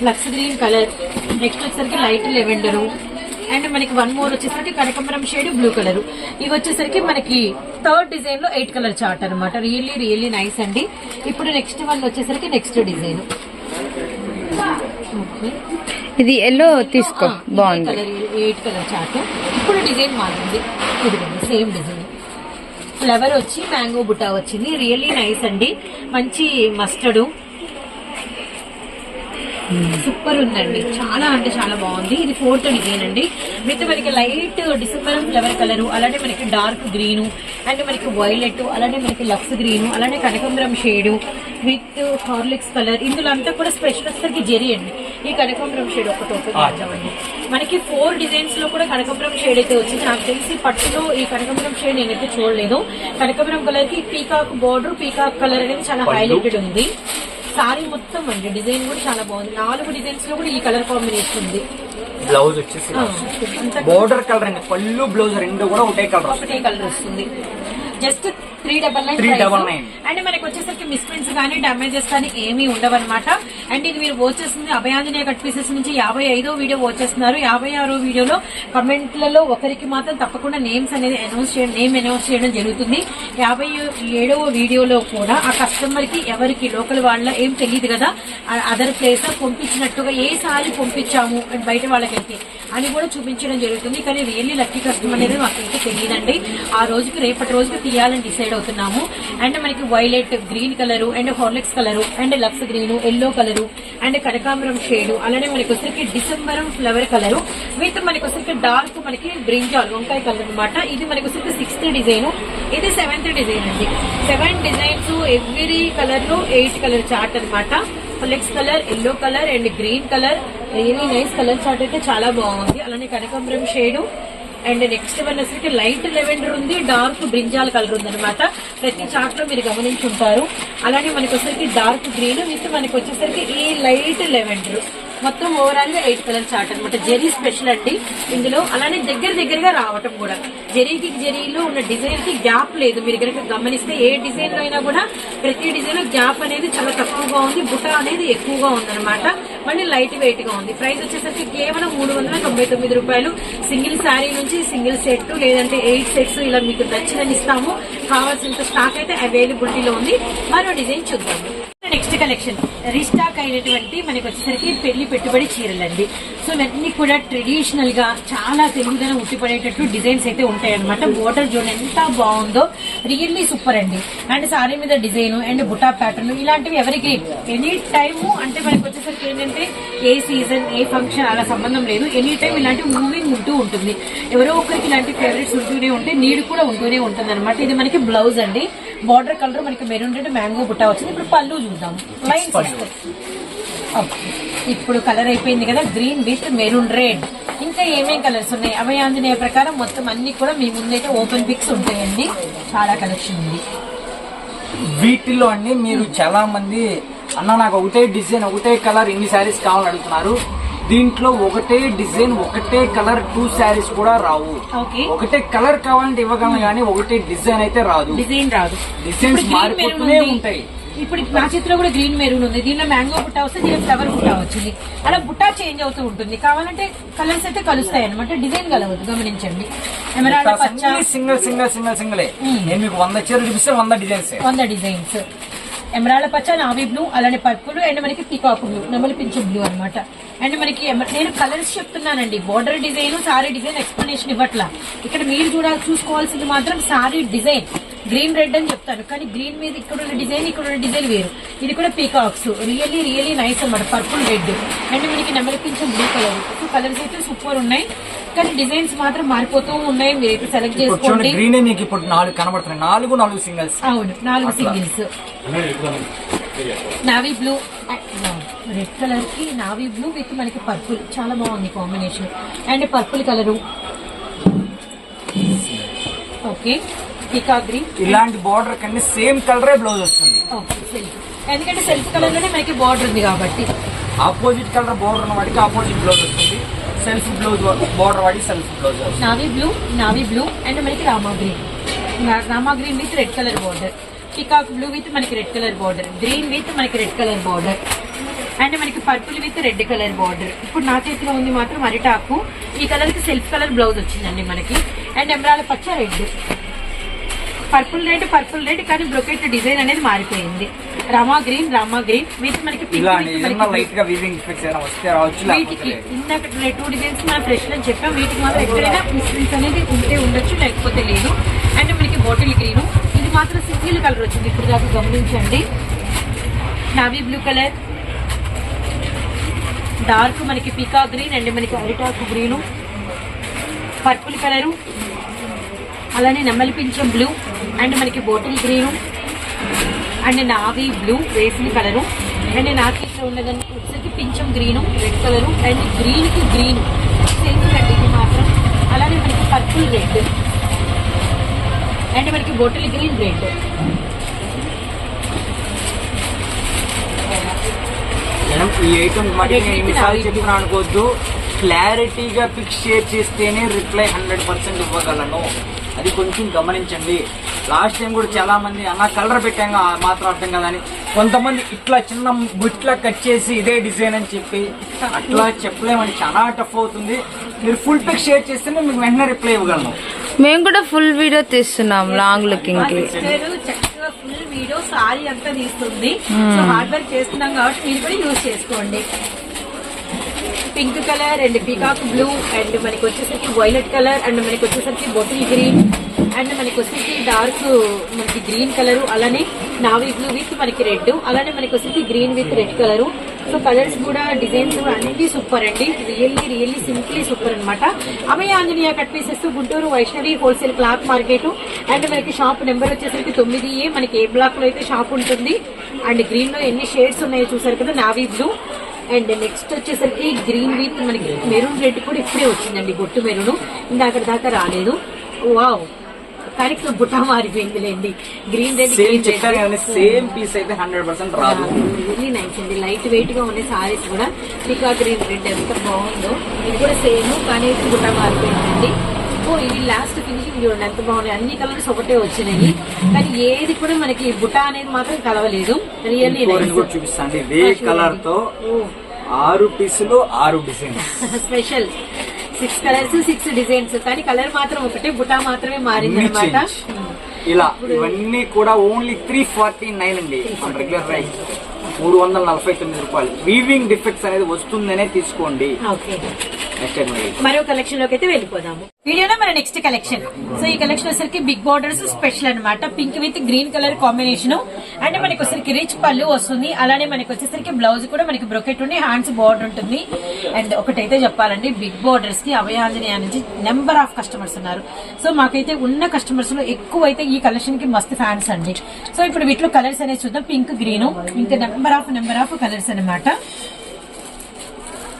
flux green colour next వచ్చేసరికి లైట్ లెవెండరు అండ్ మనకి వన్ మోర్ వచ్చేసరికి కనకంబరం షేడ్ బ్లూ కలర్ ఇవి వచ్చేసరికి మనకి థర్డ్ డిజైన్లో ఎయిట్ కలర్ చార్ట్ అనమాట రియల్లీ రియల్లీ నైస్ అండి. ఇప్పుడు నెక్స్ట్ వన్ వచ్చేసరికి నెక్స్ట్ డిజైన్ ఇది ఎల్లో తీసుకో బాగుంది. ఎయిట్ కలర్ చార్ట్ ఇప్పుడు డిజైన్ మారింది. ఇదిగోండి సేమ్ డిజైన్ ఫ్లవర్ వచ్చి మ్యాంగో బుట్టా వచ్చింది. రియల్లీ నైస్ అండి. మంచి మస్టర్డ్ సూపర్ ఉందండి. చాలా అంటే చాలా బాగుంది. ఇది ఫోర్త్ డిజైన్ అండి. విత్ మనకి లైట్ డిసెంబర్ ఫ్లవర్ కలర్ అలానే మనకి డార్క్ గ్రీన్ అండ్ మనకి వైలెట్ అలానే మనకి లక్స్ గ్రీన్ అలానే కనకంబరం షేడ్ విత్ హార్లిక్స్ కలర్ ఇందులో అంతా కూడా స్పెషల్ వచ్చేసరికి జెరీ అండి. ఈ కనకంబరం షేడ్ ఒకటి మనకి ఫోర్ డిజైన్స్లో కూడా కనకంబరం షేడ్ అయితే వచ్చింది. నాకు తెలిసి పట్టులో ఈ కనకంబరం షేడ్ నేనైతే చూడలేదు. కనకంబరం కలర్కి పీకాక్ బోర్డర్ పీకాక్ కలర్ అనేది చాలా హైలైటెడ్ ఉంది. సారీ మొత్తం అండి. డిజైన్ కూడా చాలా బాగుంది. నాలుగు డిజైన్స్లో కూడా ఈ కలర్ కాంబినేషన్ ఉంది. బ్లౌజ్ వచ్చేసి బోర్డర్ కలర్ అండి. పళ్ళు బ్లౌజ్ రెండు కూడా ఒకటే కలర్ ఒకటే కలర్ వస్తుంది. Just three double nine 399. And మనకి వచ్చేసరికి మిస్ప్రింట్స్ కానీ డామేజెస్ కానీ ఏమీ ఉండవన్నమాట. అండ్ ఇది మీరు వచ్చేస్తుంది అభయాంజనేయ కట్ పీసెస్ నుంచి యాభై ఐదో వీడియో వచ్చేస్తున్నారు యాభై ఆరో వీడియోలో కమెంట్లలో ఒకరికి మాత్రం తప్పకుండా నేమ్స్ అనేది అనౌన్స్ చేయడం నేమ్ అనౌన్స్ చేయడం జరుగుతుంది. యాభై ఏడవ వీడియోలో కూడా ఆ కస్టమర్కి ఎవరికి లోకల్ వాళ్ళ ఏం తెలియదు కదా. అదర్ ప్లేస్ పంపించినట్టుగా ఏ సారి పంపించాము and బయట వాళ్ళకైతే అని కూడా చూపించడం జరుగుతుంది. కానీ రియల్లీ లక్కీ కస్టమర్ అనేది మాకైతే తెలియదండి. ఆ రోజుకి రేపటి రోజుకి తీయాలని డిసైడ్ అవుతున్నాము. అండ్ మనకి violet green colour and Horlicks colour and Lux green yellow colour and కనకాంబరం షేడ్ అలానే మనకి వచ్చరికి డిసెంబరం ఫ్లవర్ కలర్ విత్ మనకి వచ్చరికి డార్క్ మనకి బ్రింజాల్ వంకాయ కలర్ అన్నమాట. ఇది మనకి వచ్చరికి సిక్స్త్ డిజైన్. ఇది సెవెంత్ డిజైన్ అండి. సెవెన్ డిజైన్స్ ఎవ్రీ కలర్లో ఎయిట్ కలర్ చార్ట్ అన్నమాట. Flex colour yellow colour and green colour. Really nice colour chart అయితే చాలా బాగుంది. అలానే కనకాంబరం షేడ్ అండ్ నెక్స్ట్ వన్ వచ్చేసరికి లైట్ లెవెండర్ ఉంది డార్క్ బ్రింజాల్ కలర్ ఉంది అనమాట ప్రతి చాట్లో మీరు గమనించి ఉంటారు. అలానే మనకి వచ్చేసరికి డార్క్ గ్రీన్ విత్ మనకి వచ్చేసరికి ఈ లైట్ లెవెండర్. మొత్తం ఓవరాల్గా ఎయిట్ కలర్ చార్ట్ అనమాట జెరీ స్పెషల్ అండి. ఇందులో అలానే దగ్గర దగ్గరగా రావటం కూడా. జెరీకి జెరీలో ఉన్న డిజైన్కి గ్యాప్ లేదు. మీరు కనుక గమనిస్తే ఏ డిజైన్లో అయినా కూడా ప్రతి డిజైన్లో గ్యాప్ అనేది చాలా తక్కువగా ఉంది. బుట్ట అనేది ఎక్కువగా ఉందన్నమాట. మళ్ళీ లైట్ వెయిట్గా ఉంది. ప్రైస్ వచ్చేసరికి కేవలం మూడు వందల తొంభై తొమ్మిది రూపాయలు. సింగిల్ శారీ నుంచి సింగిల్ సెట్ లేదంటే ఎయిట్ సెట్స్ ఇలా మీకు నచ్చినని ఇస్తాము. కావాల్సినంత స్టాక్ అయితే అవైలబిలిటీలో ఉంది. మరో డిజైన్ చూద్దాము. కలెక్షన్ రీస్టాక్ అయినటువంటి మనకి వచ్చేసరికి పెళ్ళి పెట్టుబడి చీరలండి. సో ఇవన్నీ కూడా ట్రెడిషనల్గా చాలా తెలుగుదనం ఉట్టిపడేటట్టు డిజైన్స్ అయితే ఉంటాయన్నమాట. బోర్డర్ జోన్ ఎంత బాగుందో రియల్లీ సూపర్ అండి. అండ్ సారీ మీద డిజైన్ అండ్ బుటా ప్యాటర్న్ ఇలాంటివి ఎవరికి ఎనీ టైము అంటే మనకి వచ్చేసరికి ఏంటంటే ఏ సీజన్ ఏ ఫంక్షన్ అలా సంబంధం లేదు. ఎనీ టైం ఇలాంటి మూవింగ్ ఉంటూ ఉంటుంది. ఎవరో ఒకరికి ఇలాంటి ఫేవరెట్స్ ఉంటూనే ఉంటే నీడు కూడా ఉంటూనే ఉంటుంది ఇది మనకి బ్లౌజ్ అండి. బార్డర్ కలర్ మనకి మెరూన్ రెడ్ మ్యాంగో బుట్ట వచ్చింది. ఇప్పుడు పళ్ళు చూద్దాం. లైన్స్. ఓకే. ఇప్పుడు కలర్ అయిపోయింది కదా గ్రీన్ విత్ మెరూన్ రెడ్ ఇంకా ఏమేం కలర్స్ ఉన్నాయి? అభయాంజనేయ ప్రకారం మొత్తం అన్ని కూడా మీ ముందైతే ఓపెన్ పిక్స్ ఉంటాయండి. చాలా కలెక్షన్ ఉంది. వీటిల్లో అండి మీరు చాలా మంది అన్న నాకు ఒకటే డిజైన్ ఒకటే కలర్ ఇన్ని శారీస్ కావాలని అడుగుతున్నారు. దీంట్లో ఒకటే డిజైన్ ఒకటే కలర్ టూ శారీస్ కూడా రావు. ఒకటే కలర్ కావాలంటే ఇవ్వగలను కానీ ఒకటే డిజైన్ అయితే రాదు. డిజైన్ రాదు. డిజైన్స్ మారిపోతూనే. ఉంటాయి. ఇప్పుడు నా చేతిలో కూడా గ్రీన్ మెరూన్ ఉంది. దీనిలో మ్యాంగో బుట్ట వస్తే దీనిలో ఫ్లవర్ బుట్ట వచ్చింది. అలా బుట్ట చేంజ్ అవుతూ ఉంటుంది. కావాలంటే కలర్స్ అయితే కలుస్తాయి అనమాట డిజైన్ కలవదు గమనించండి. సింగిల్ సింగిల్ సింగిల్ సింగిల్ నేను మీకు వంద చీరలు చూపిస్తే వంద డిజైన్స్. వంద డిజైన్స్. ఎమరాల్డ్ పచ్చ నావీ బ్లూ అలానే పర్పుల్ అండ్ మనకి పీకాక్ బ్లూ నెమలి పింఛు బ్లూ అన్నమాట. అండ్ మనకి నేను కలర్స్ చెప్తున్నానండి. Border design sari design explanation ఇవ్వట్లా. ఇక్కడ మీరు చూడ చూసుకోవాల్సింది మాత్రం సారీ డిజైన్. గ్రీన్ రెడ్ అని చెప్తాను కానీ గ్రీన్ మీద ఇక్కడ ఉన్న డిజైన్ ఇక్కడ ఉన్న డిజైన్ వేరు. ఇది కూడా పీకాక్స్. రియల్లీ రియల్లీ నైస్ అన్నమాట. పర్పుల్ రెడ్ అండ్ మనకి నెమలి పింఛు బ్లూ కలర్ కలర్స్ అయితే సూపర్ ఉన్నాయి. కానీ డిజైన్స్ మాత్రం మారిపోతూ ఉన్నాయి. మీరు సెలెక్ట్ చేసుకోండి. గ్రీన్ మీకు ఇప్పుడు నాలుగు కనబడుతున్నాయి. నాలుగు నాలుగు సింగిల్స్ అవును. నాలుగు సింగిల్స్ నావీ బ్లూ రెడ్ కలర్కి నావీ బ్లూ విత్ మనకి పర్పుల్ చాలా బాగుంది combination and purple colour okay pika green ఇలాంటి బార్డర్ కన్నా సేమ్ కలరే బ్లౌజ్ వస్తుంది. ఎందుకంటే సెల్ఫ్ కలర్లోనే మనకి బార్డర్ ఉంది కాబట్టి. ఆపోజిట్ కలర్ బోర్డర్ ఉన్న వాడికి ఆపోజిట్ బ్లౌజ్ వస్తుంది. సెల్ఫ్ బ్లౌజ్ బోర్డర్ వాడికి self blouse navy blue navy blue and మనకి రామా గ్రీన్ నా- Rama green with red colour border peacock blue with మనకి red colour border green with మనకి రెడ్ కలర్ బార్డర్ అండ్ మనకి purple with red colour border ఇప్పుడు నా చేతిలో ఉంది మాత్రం అరిటాకు. ఈ కలర్కి సెల్ఫ్ కలర్ బ్లౌజ్ వచ్చిందండి మనకి. అండ్ ఎమరాల పచ్చ red. Purple red purple red కానీ బ్రొకెట్ డిజైన్ అనేది మారిపోయింది. Rama green Rama green. With మనకి వీటికి ఇందాక టూ డిజైన్స్ మనం ఫ్రెష్ అని చెప్పాం. వీటికి మాత్రం ఎక్కడైనా మిస్ప్రింట్స్ అనేది ఉంటే ఉండొచ్చు లేకపోతే లేదు. అండ్ మనకి బాటిల్ గ్రీన్ ఇది మాత్రం సింగిల్ కలర్ వచ్చింది. ఇప్పుడు దాకా గమనించండి. నావీ బ్లూ కలర్ డార్క్ మనకి పీకా గ్రీన్ అండ్ మనకి అరిటాకు గ్రీను పర్పుల్ కలరు అలానే నెమ్మలి పింఛం బ్లూ అండ్ మనకి bottle green and navy blue వేసిన కలరు అండ్ నాకు ఇక్కడ ఉన్నదని వచ్చేసరికి పింఛం గ్రీను రెడ్ కలరు అండ్ గ్రీన్కి గ్రీన్ సింగిల్ అండి ఇది మాత్రం. అలానే మనకి పర్పుల్ రెడ్ అండ్ మనకి బాటిల్ గ్రీన్ రెడ్ ఈ ఐటమ్ ఎన్నిసార్లు. చెప్పినా అనుకోవద్దు. క్లారిటీగా పిక్ షేర్ చేస్తేనే రిప్లై హండ్రెడ్ పర్సెంట్ ఇవ్వగలను. అది కొంచెం గమనించండి. లాస్ట్ టైం కూడా చాలా మంది అన్న కలర్ పెట్టాక మాత్రం అర్థం కదా అని కొంతమంది ఇట్లా చిన్న బుట్లా కట్ చేసి ఇదే డిజైన్ అని చెప్పి అట్లా చెప్పలేమని చాలా టఫ్ అవుతుంది. మీరు ఫుల్ పిక్ షేర్ చేస్తేనే మీకు వెంటనే రిప్లై ఇవ్వగలను. మేము కూడా ఫుల్ వీడియో తీస్తున్నాం లాంగ్ లుకింగ్కి. సిస్టర్ చక్కగా ఫుల్ వీడియో సారీ అంతా తీస్తుంది. సో హార్డ్ వర్క్ చేస్తున్నాం కాబట్టి మీరు కూడా యూజ్ చేసుకోండి. Pink colour and peacock blue and మనకి వచ్చేసరికి వైలెట్ కలర్ అండ్ మనకి వచ్చేసరికి బొటిల్ గ్రీన్ అండ్ మనకి వచ్చేసి డార్క్ మనకి గ్రీన్ కలర్ అలానే నావీ బ్లూ విత్ మనకి రెడ్ అలానే మనకి వచ్చేసి green with red colour. So colours కూడా డిజైన్స్ అన్ని సూపర్ అండి. రియల్లీ రియల్లీ సింప్లీ సూపర్ అనమాట అమయ Anjaneya cut pieces Guntur Vaishnavi wholesale cloth market and మనకి షాప్ నెంబర్ వచ్చేసరికి తొమ్మిది ఏ మనకి ఏ బ్లాక్లో అయితే షాప్ ఉంటుంది. అండ్ గ్రీన్లో ఎన్ని షేడ్స్ ఉన్నాయో చూసారు కదా నావీ బ్లూ. అండ్ నెక్స్ట్ వచ్చేసరికి గ్రీన్ విత్ మనకి మెరూన్ రెడ్ కూడా ఇప్పుడే వచ్చిందండి బొట్టు మెరూన్. ఇందాక దాకా రాలేదు. వావ్! ఇక్కడ బుట్ట మారిపోయింది లేండి గ్రీన్ రెడ్. సేమ్ పీస్ అయితే హండ్రెడ్ పర్సెంట్ రాదు. రియల్లీ నైస్ అండి. లైట్ వెయిట్గా ఉండే సారీస్ కూడా. పికా గ్రీన్ రెడ్ ఎంత బాగుందో. ఇది కూడా సేమ్ కానీ బుట్ట మారిపోయిందండి. ఓ ఇది లాస్ట్ ఫినిషింగ్ చూడండి ఎంత బాగున్నాయి. అన్ని కలర్స్ ఒకటే వచ్చినాయి. కానీ ఏది కూడా మనకి బుట్ట అనేది మాత్రం కలవలేదు. చూపిస్తాను ఇదే కలర్తో ఆరు పీసులు ఆరు design special six colours six designs కానీ కలర్ మాత్రం ఒకటే బుటా మాత్రమే మారింది అనమాట ఇలా ఇవన్నీ కూడా ఓన్లీ త్రీ ఫార్టీ నైన్ అండి. రెగ్యులర్ ప్రైస్ మూడు వందల నలభై తొమ్మిది రూపాయలు. వీవింగ్ డిఫెక్ట్స్ అనేది వస్తుందనే తీసుకోండి. మరో కలెక్షన్లోకి అయితే వెళ్ళిపోదాము. వీడియోలో మన నెక్స్ట్ కలెక్షన్ సో ఈ కలెక్షన్ వచ్చరికి బిగ్ బార్డర్స్ స్పెషల్ అనమాట pink with green colour combination అంటే మనకి వచ్చరికి రిచ్ పళ్ళు వస్తుంది. అలానే మనకి వచ్చేసరికి బ్లౌజ్ కూడా మనకి బ్రొకెట్ ఉండి హ్యాండ్స్ బార్డర్ ఉంటుంది. అండ్ ఒకటైతే చెప్పాలండి బిగ్ బార్డర్స్కి అభయాంజనేయ నుంచి నెంబర్ ఆఫ్ కస్టమర్స్ ఉన్నారు. సో మాకైతే ఉన్న కస్టమర్స్లో ఎక్కువ అయితే ఈ కలెక్షన్కి మస్తు ఫ్యాన్స్ అండి. సో ఇప్పుడు వీటిలో కలర్స్ అనేది చూద్దాం. పింక్ గ్రీన్ ఇంకా number of number of colours అన్నమాట.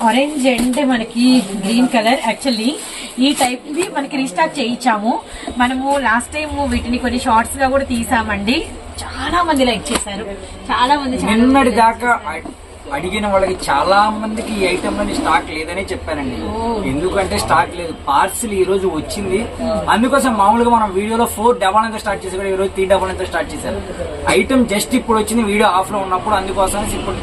ఆరెంజ్ అండ్ మనకి గ్రీన్ కలర్ యాక్చువల్లీ ఈ టైప్ ఇవి మనకి రీస్టాక్ చేయించాము. మనము లాస్ట్ టైం వీటిని కొన్ని షార్ట్స్గా కూడా తీసామండి. చాలా మంది లైక్ చేశారు. చాలా మంది దాకా అడిగిన వాళ్ళకి చాలా మందికి ఈ ఐటమ్లోని స్టాక్ లేదని చెప్పానండి. ఎందుకంటే స్టాక్ లేదు. పార్సిల్ ఈ రోజు వచ్చింది. అందుకోసం మామూలుగా మనం వీడియోలో ఫోర్ డబల్ ఎంత స్టార్ట్ చేసి కూడా ఈ రోజు త్రీ డబల్ ఎంత స్టార్ట్ చేశారు. ఐటమ్ జస్ట్ ఇప్పుడు వచ్చింది. వీడియో ఆఫ్లో ఉన్నప్పుడు అందుకోసం ఇప్పుడు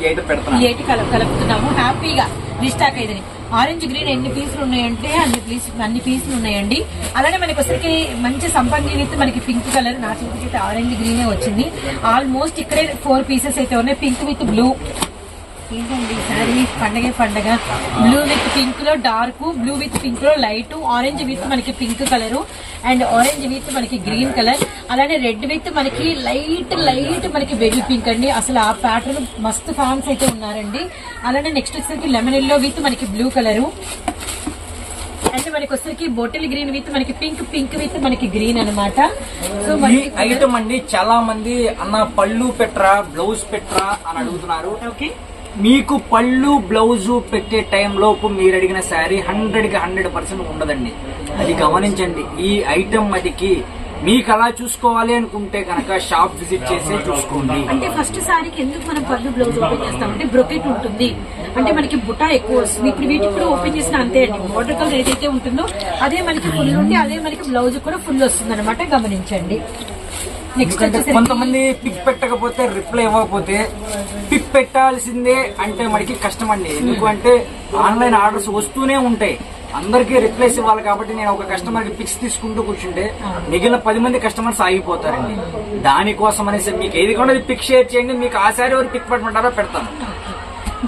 ఈ ఐటమ్ ఈ పెడుతున్నాను ఎయిట్ కలర్ కలుపుతున్నాము. హ్యాపీగా రీస్టాక్ అయింది. ఆరెంజ్ గ్రీన్ ఎన్ని పీసులు ఉన్నాయంటే అన్ని పీస్ అన్ని పీసులు ఉన్నాయండి. అలానే మనకి వచ్చరికి మంచి సంపంగి విత్ మనకి పింక్ కలర్. నా చేతికి అయితే ఆరెంజ్ గ్రీనే వచ్చింది. ఆల్మోస్ట్ ఇక్కడే ఫోర్ పీసెస్ అయితే ఉన్నాయి. పింక్ విత్ బ్లూ ఏంటండి? ఈసారి పండగే పండగ. బ్లూ విత్ పింక్లో డార్క్ బ్లూ విత్ పింక్లో లైట్ ఆరెంజ్ విత్ మనకి pink colour and orange with మనకి గ్రీన్ కలర్ అలానే రెడ్ విత్ మనకి లైట్ లైట్ మనకి బేబీ పింక్ అండి. అసలు ఆ ప్యాటర్న్ మస్తు ఫ్యాన్స్ అయితే ఉన్నారండి. అలానే నెక్స్ట్ వచ్చేసరికి లెమన్ ఎల్లో విత్ మనకి బ్లూ కలరు అంటే మనకి వచ్చేసరికి బొటిల్ గ్రీన్ విత్ మనకి పింక్ పింక్ విత్ మనకి గ్రీన్ అన్నమాట. సో ఈ మనకి ఐటమ్ అండి చాలా మంది అన్న పళ్ళు పెట్రా బ్లౌజ్ పెట్రా అని అడుగుతున్నారు. ఓకే మీకు పళ్ళు బ్లౌజు పెట్టే టైంలోపు మీరు అడిగిన శారీ హండ్రెడ్కి హండ్రెడ్ పర్సెంట్ ఉండదండి. అది గమనించండి. ఈ ఐటమ్ మదికి మీకు అలా చూసుకోవాలి అనుకుంటే కనుక షాప్ విజిట్ చేసి చూసుకోండి. అంటే ఫస్ట్ సారీకి ఎందుకు మనం పళ్ళు బ్లౌజ్ ఓపెన్ చేస్తామంటే బ్రొకెట్ ఉంటుంది. అంటే మనకి బుటా ఎక్కువ వస్తుంది. ఇప్పుడు వీటికి కూడా ఓపెన్ చేసిన అంతే అండి. బోర్డర్ కలర్ ఏదైతే ఉంటుందో అదే మనకి ఫుల్ ఉండి అదే మనకి బ్లౌజ్ కూడా ఫుల్ వస్తుంది అనమాట గమనించండి. ఎందుకంటే కొంతమంది పిక్ పెట్టకపోతే రిప్లై ఇవ్వకపోతే పిక్ పెట్టాల్సిందే అంటే మనకి కష్టం అండి ఎందుకంటే ఆన్లైన్ ఆర్డర్స్ వస్తూనే ఉంటాయి. అందరికీ రిప్లైస్ ఇవ్వాలి కాబట్టి నేను ఒక కస్టమర్కి పిక్స్ తీసుకుంటూ కూర్చుంటే మిగిలిన పది మంది కస్టమర్స్ ఆగిపోతారండి. దానికోసం అనేసి మీకు ఏది కూడా పిక్ షేర్ చేయండి. మీకు ఆ సారీ ఎవరు పిక్ పెట్టమంటారో పెడతాను.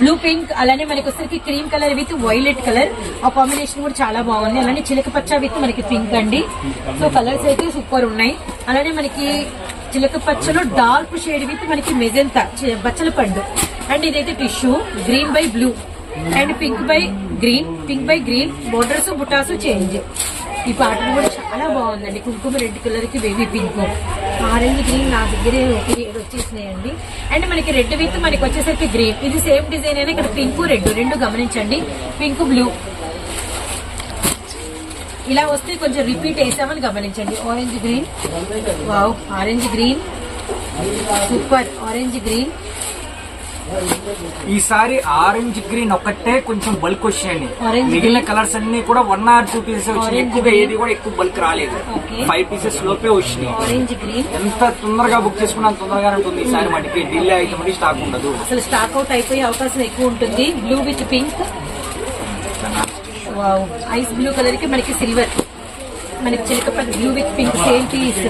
బ్లూ పింక్ అలానే మనకి వచ్చరికి cream colour with violet colour. ఆ కాంబినేషన్ కూడా చాలా బాగుంది. అలానే చిలక పచ్చ విత్ మనకి పింక్ అండి. సో కలర్స్ అయితే సూపర్ ఉన్నాయి. అలానే మనకి చిలక పచ్చలో డార్క్ షేడ్ విత్ మనకి మెజంతా పచ్చల బచ్చల పండు. అండ్ ఇదైతే tissue green by blue. And pink by green pink by green. Borders buttas change. ఈ పాటలు కూడా చాలా బాగుందండి. కుంకుమ రెడ్ కలర్కి బేబీ పింక్ ఆరెంజ్ గ్రీన్ నా దగ్గరే ఏడు వచ్చేసినాయండి. అండ్ మనకి రెడ్ విత్ మనకి వచ్చేసరికి గ్రీన్ ఇది సేమ్ డిజైన్ అయినా ఇక్కడ పింక్ రెడ్ రెండు గమనించండి. పింక్ బ్లూ ఇలా వస్తే కొంచెం రిపీట్ వేసామని గమనించండి. Orange green wow orange green super orange green ఈసారి ఆరెంజ్ గ్రీన్ ఒక్కటే కొంచెం బల్క్ వచ్చాయండి. మిగిలిన కలర్స్ అన్ని కూడా వన్ ఆర్ టూ పీసెస్ వచ్చినాయి. ఎక్కువగా ఏది కూడా ఎక్కువ బల్క్ రాలేదు. ఫైవ్ పీసెస్ లోపే వచ్చినాయి. ఎంత తొందరగా బుక్ చేసుకున్నా తొందరగా ఉంటుంది. ఈసారి మనకి ఢిల్లీ అయితే స్టాక్ ఉండదు. అసలు స్టాక్ అవుట్ అయిపోయే అవకాశం ఎక్కువ ఉంటుంది. Blue with pink ice blue కలర్కి మనకి సిల్వర్ మనకి చిలకపల్లి blue with pink same piece